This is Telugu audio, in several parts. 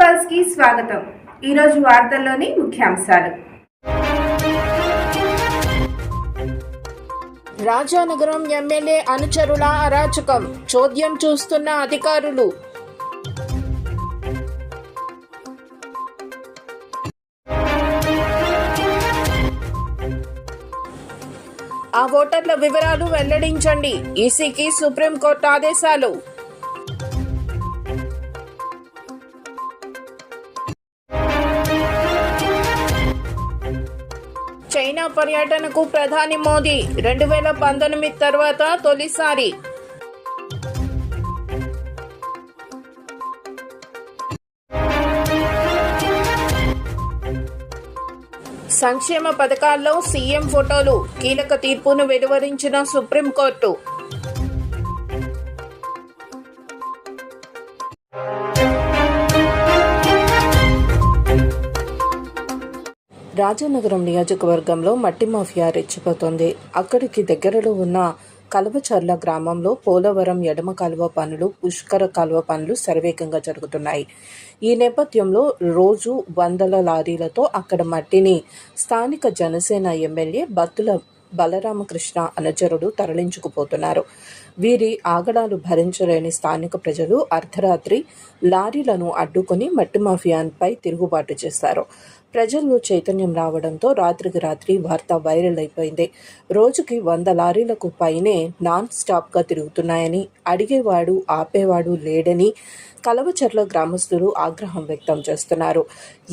పల్స్కి స్వాగతం. ఈరోజు వార్తల్లోని ముఖ్యాంశాలు. రాజానగరం ఎమ్మెల్యే అనుచరుల అరాచకం. చోద్యం చూస్తున్న అధికారులు. ఆ ఓటర్ల వివరాలు వెల్లడించండి. ఈసీకి సుప్రీంకోర్టు ఆదేశాలు. చైనా పర్యటనకు ప్రధాని మోదీ రెండు వేల పంతొమ్మిది తర్వాత తొలిసారి. సంక్షేమ పథకాల్లో సీఎం ఫోటోలు కీలక తీర్పును వెలువరించిన సుప్రీంకోర్టు. రాజానగరం నియోజకవర్గంలో మట్టి మాఫియా రెచ్చిపోతోంది. అక్కడికి దగ్గరలో ఉన్న కలవచర్ల గ్రామంలో పోలవరం ఎడమ కాలువ పనులు పుష్కర కాలువ పనులు శరవేగంగా జరుగుతున్నాయి. ఈ నేపథ్యంలో రోజు వందల లారీలతో అక్కడ మట్టిని స్థానిక జనసేన ఎమ్మెల్యే బత్తుల బలరామకృష్ణ అనుచరుడు తరలించుకుపోతున్నారు. వీరి ఆగడాలు భరించలేని స్థానిక ప్రజలు అర్ధరాత్రి లారీలను అడ్డుకొని మట్టి మాఫియాపై తిరుగుబాటు చేశారు. ప్రజల్లో చైతన్యం రావడంతో రాత్రికి రాత్రి వార్త వైరల్ అయిపోయింది. రోజుకి వంద లారీలకు పైనే నాన్ స్టాప్గా తిరుగుతున్నాయని అడిగేవాడు ఆపేవాడు లేడని కలవచర్ల గ్రామస్తులు ఆగ్రహం వ్యక్తం చేస్తున్నారు.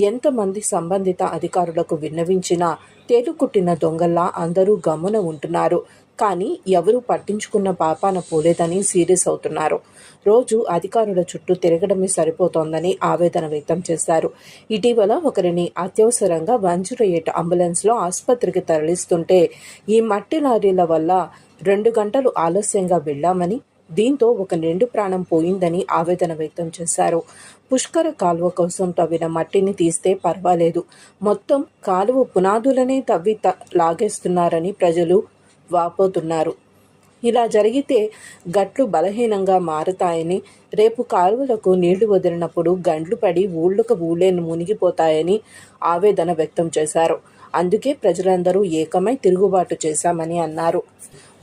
ఎంతమంది సంబంధిత అధికారులకు విన్నవించినా తేలుకుట్టిన దొంగల్లా అందరూ గమన ఉంటున్నారు. కానీ ఎవరూ పట్టించుకున్న పాపాన పోలేదని సీరియస్ అవుతున్నారు. రోజు అధికారుల చుట్టూ తిరగడమే సరిపోతోందని ఆవేదన వ్యక్తం చేశారు. ఇటీవల ఒకరిని అత్యవసరంగా వంజురయ్యేట అంబులెన్స్లో ఆసుపత్రికి తరలిస్తుంటే ఈ మట్టి లారీల వల్ల రెండు గంటలు ఆలస్యంగా వెళ్ళామని దీంతో ఒక నిండు ప్రాణం పోయిందని ఆవేదన వ్యక్తం చేశారు. పుష్కర కాలువ కోసం తవ్విన మట్టిని తీస్తే పర్వాలేదు. మొత్తం కాలువ పునాదులనే తవ్వి త- లాగేస్తున్నారని ప్రజలు వాపోతున్నారు. ఇలా జరిగితే గట్లు బలహీనంగా మారతాయని రేపు కాలువలకు నీళ్ళు వదిలినప్పుడు గండ్లు పడి ఊళ్ళకు ఊళ్ళే మునిగిపోతాయని ఆవేదన వ్యక్తం చేశారు. అందుకే ప్రజలందరూ ఏకమై తిరుగుబాటు చేశామని అన్నారు.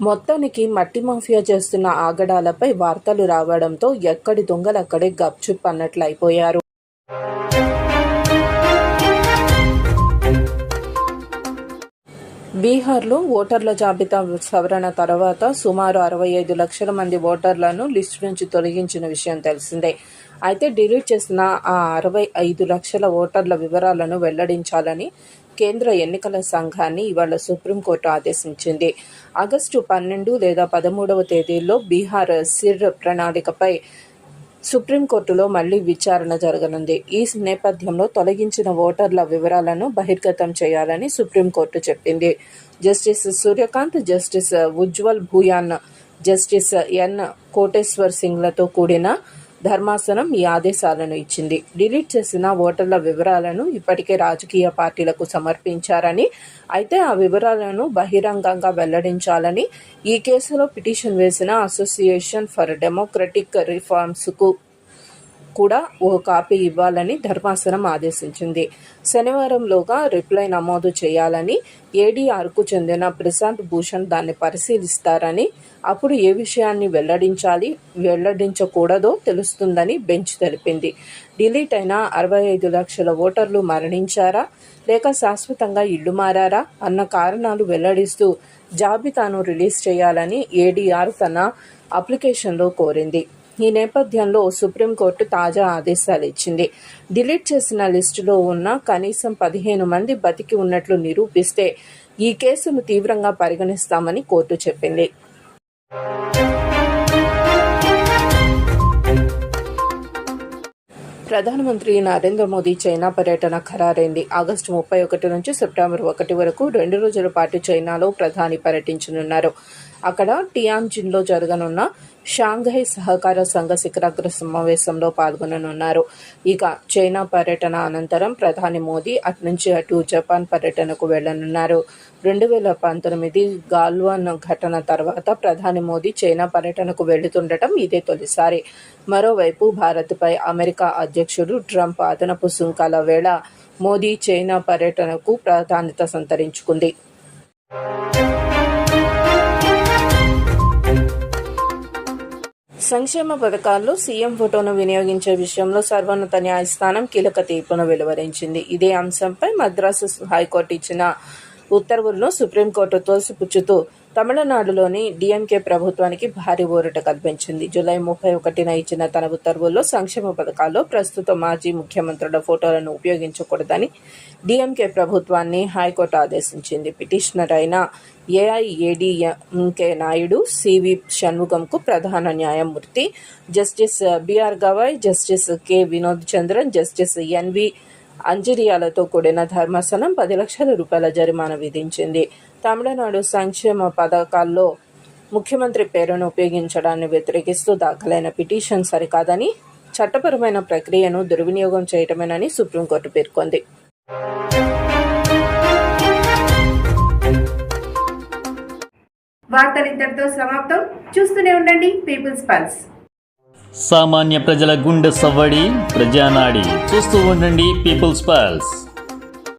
మొత్తానికి మట్టి మాఫియా చేస్తున్న ఆగడాలపై వార్తలు రావడంతో ఎక్కడి దొంగలక్కడే గప్చుప్ అన్నట్లు బీహార్లో ఓటర్ల జాబితా సవరణ తర్వాత సుమారు అరవై ఐదు లక్షల మంది ఓటర్లను లిస్టు నుంచి తొలగించిన విషయం తెలిసిందే. అయితే డిలీట్ చేసిన ఆ అరవై ఐదు లక్షల ఓటర్ల వివరాలను వెల్లడించాలని కేంద్ర ఎన్నికల సంఘాన్ని ఇవాళ సుప్రీంకోర్టు ఆదేశించింది. ఆగస్టు పన్నెండు లేదా పదమూడవ తేదీల్లో బీహార్ సిర్ ప్రణాళికపై సుప్రీంకోర్టులో మళ్ళీ విచారణ జరగనుంది. ఈ నేపథ్యంలో తొలగించిన ఓటర్ల వివరాలను బహిర్గతం చేయాలని సుప్రీంకోర్టు చెప్పింది. Justice Surya Kant justice Ujjal Bhuyan justice N Koteswar సింగ్లతో కూడిన ధర్మాసనం ఈ ఆదేశాలను ఇచ్చింది. డిలీట్ చేసిన ఓటర్ల వివరాలను ఇప్పటికే రాజకీయ పార్టీలకు సమర్పించారని అయితే ఆ వివరాలను బహిరంగంగా వెల్లడించాలని ఈ కేసులో పిటిషన్ వేసిన అసోసియేషన్ ఫర్ డెమోక్రటిక్ రిఫార్మ్స్కు కూడా ఓ కాపీ ఇవ్వాలని ధర్మాసనం ఆదేశించింది. శనివారంలోగా రిప్లై నమోదు చేయాలని ఏడీఆర్కు చెందిన ప్రశాంత్ భూషణ్ దాన్ని పరిశీలిస్తారని అప్పుడు ఏ విషయాన్ని వెల్లడించాలి వెల్లడించకూడదో తెలుస్తుందని బెంచ్ తెలిపింది. డిలీట్ అయిన అరవై ఐదు లక్షల ఓటర్లు మరణించారా లేక శాశ్వతంగా ఇల్లు మారారా అన్న కారణాలు వెల్లడిస్తూ జాబితాను రిలీజ్ చేయాలని ఏడీఆర్ తన అప్లికేషన్లో కోరింది. ఈ నేపథ్యంలో సుప్రీంకోర్టు తాజా ఆదేశాలు ఇచ్చింది. డిలీట్ చేసిన లిస్టులో ఉన్న కనీసం పదిహేను మంది బతికి ఉన్నట్లు నిరూపిస్తే ఈ కేసును తీవ్రంగా పరిగణిస్తామని కోర్టు చెప్పింది. ప్రధానమంత్రి నరేంద్ర మోదీ చైనా పర్యటన ఖరారైంది. ఆగస్టు ముప్పై ఒకటి నుంచి సెప్టెంబర్ ఒకటి వరకు రెండు రోజుల పాటు చైనాలో ప్రధాని పర్యటించనున్నారు. అక్కడ టియాన్జిన్లో జరగనున్న షాంఘై సహకార సంఘ శిఖరాగ్ర సమావేశంలో పాల్గొననున్నారు. ఇక చైనా పర్యటన అనంతరం ప్రధాని మోదీ అటు నుంచి అటు జపాన్ పర్యటనకు వెళ్ళనున్నారు రెండు వేల పంతొమ్మిది గాల్వాన్ ఘటన తర్వాత ప్రధాని మోదీ చైనా పర్యటనకు వెళుతుండటం ఇదే తొలిసారి. మరోవైపు భారత్పై అమెరికా అధ్యక్షుడు ట్రంప్ అదనపు సుంకాల వేళ మోదీ చైనా పర్యటనకు ప్రాధాన్యత సంతరించుకుంది. సంక్షేమ పథకాల్లో సీఎం ఫోటోను వినియోగించే విషయంలో సర్వోన్నత న్యాయస్థానం కీలక తీర్పును వెలువరించింది. ఇదే అంశంపై మద్రాసు హైకోర్టు ఇచ్చిన ఉత్తర్వులను సుప్రీంకోర్టు తోసిపుచ్చుతూ తమిళనాడులోని డిఎంకే ప్రభుత్వానికి భారీ ఊరట కల్పించింది. జూలై ముప్పై ఒకటిన ఇచ్చిన తన ఉత్తర్వుల్లో సంక్షేమ పథకాల్లో ప్రస్తుత మాజీ ముఖ్యమంత్రుల ఫోటోలను ఉపయోగించకూడదని డిఎంకే ప్రభుత్వాన్ని హైకోర్టు ఆదేశించింది. పిటిషనర్ అయిన ఏఐఏడిఎంకే నాయుడు సివి షణ్ముగంకు ప్రధాన న్యాయమూర్తి justice B R Gavai justice K Vinod Chandran justice N V అంజరియాలతో కూడిన ధర్మాసనం పది లక్షల రూపాయల జరిమానా విధించింది. తమిళనాడు సంక్షేమ పథకాల్లో ముఖ్యమంత్రి పేరును ఉపయోగించడాన్ని వ్యతిరేకిస్తూ దాఖలైన పిటిషన్ సరికాదని చట్టపరమైన ప్రక్రియను దుర్వినియోగం చేయటమేనని సుప్రీంకోర్టు పేర్కొంది. సమాప్తం. చూస్తూనే ఉండండి పీపుల్స్ పల్స్. సామాన్య ప్రజల గుండె సవ్వడి ప్రజానాడి. చూస్తూ ఉండండి పీపుల్స్ పల్స్.